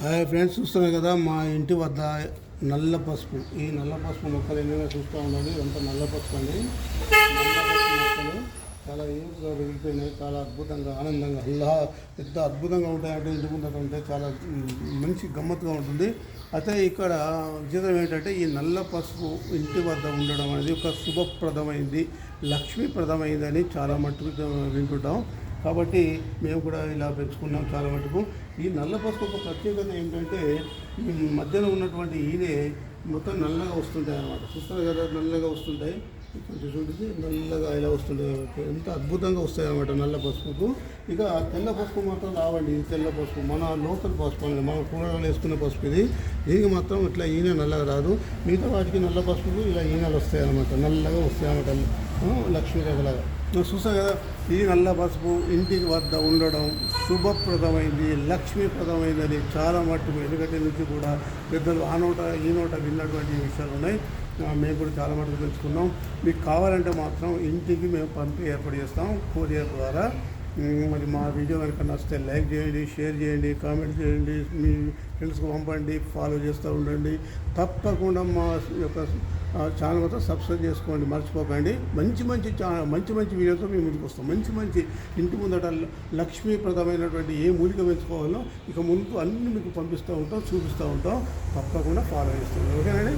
Hi friends చూస్తున్నాయి కదా మా ఇంటి వద్ద నల్ల పసుపు. ఈ నల్ల పసుపు మొక్కలు ఎన్నైనా చూస్తూ ఉండాలి. ఇదంతా నల్ల పసుపు అండి? నల్ల పసుపు మొక్కలు చాలా ఏపుగా వెలిగిపోయినాయి చాలా అద్భుతంగా ఆనందంగా అల్లా ఎంత అద్భుతంగా ఉంటాయంటే ఇంటి ముందట ఉంటే చాలా మంచి గమ్మత్తుగా ఉంటుంది. అయితే ఇక్కడ విచిత్రం ఏంటంటే ఈ నల్ల పసుపు ఇంటి వద్ద ఉండడం అనేది ఒక శుభప్రదమైంది లక్ష్మీప్రదమైందని చాలా మట్టుకు వింటుంటాం. కాబట్టి మేము కూడా ఇలా పెంచుకున్నాం చాలా మటుకు. ఈ నల్ల పసుపు ఒక ప్రత్యేకత ఏంటంటే ఈ మధ్యలో ఉన్నటువంటి ఈనే మొత్తం నల్లగా వస్తుంటాయి అన్నమాట చూస్తారు కదా నల్లగా వస్తుంటాయి. కొంచెం చూడండి నల్లగా ఇలా వస్తుంటాయి ఎంత అద్భుతంగా వస్తాయి అనమాట నల్ల పసుపుకు. ఇక తెల్ల పసుపు మాత్రం రావండి ఇది తెల్ల పసుపు. మన లోకల్ పసుపు అనేది మన కూరగాయలు వేసుకునే పసుపు ఇది. దీనికి మాత్రం ఇట్లా ఈనె నల్లగా రాదు. మిగతా వాటికి నల్ల పసుపుకు ఇలా ఈనెలు వస్తాయి అనమాట నల్లగా వస్తాయి అనమాట లక్ష్మీ రేఖలాగా నువ్వు చూసావు కదా ఈ నల్ల పసుపు ఇంటికి వద్ద ఉండడం శుభప్రదమైంది లక్ష్మీప్రదమైందని చాలా మట్టుకు. ఎందుకంటే నుంచి కూడా పెద్దలు ఆ నోట ఈ నోట విన్నటువంటి విషయాలు ఉన్నాయి. మేము కూడా చాలా మటుకు తెలుసుకున్నాం. మీకు కావాలంటే మాత్రం ఇంటికి మేము పంపి ఏర్పాటు చేస్తాం. కొరియర్ ద్వారా. మరి మా వీడియో కనుక నచ్చితే లైక్ చేయండి షేర్ చేయండి కామెంట్ చేయండి మీ ఫ్రెండ్స్కి పంపండి ఫాలో చేస్తూ ఉండండి. తప్పకుండా మా యొక్క ఛానల్ కోసం సబ్స్క్రైబ్ చేసుకోండి మర్చిపోకండి. మంచి మంచి చా మంచి మంచి వీడియోతో మేము ముందుకు వస్తాం. మంచి మంచి ఇంటి ముందట లక్ష్మీప్రదమైనటువంటి ఏ మూలిక పెంచుకోవాలో ఇక ముందు అన్నీ మీకు పంపిస్తూ ఉంటాం చూపిస్తూ ఉంటాం. తప్పకుండా ఫాలో చేస్తాం ఓకేనండి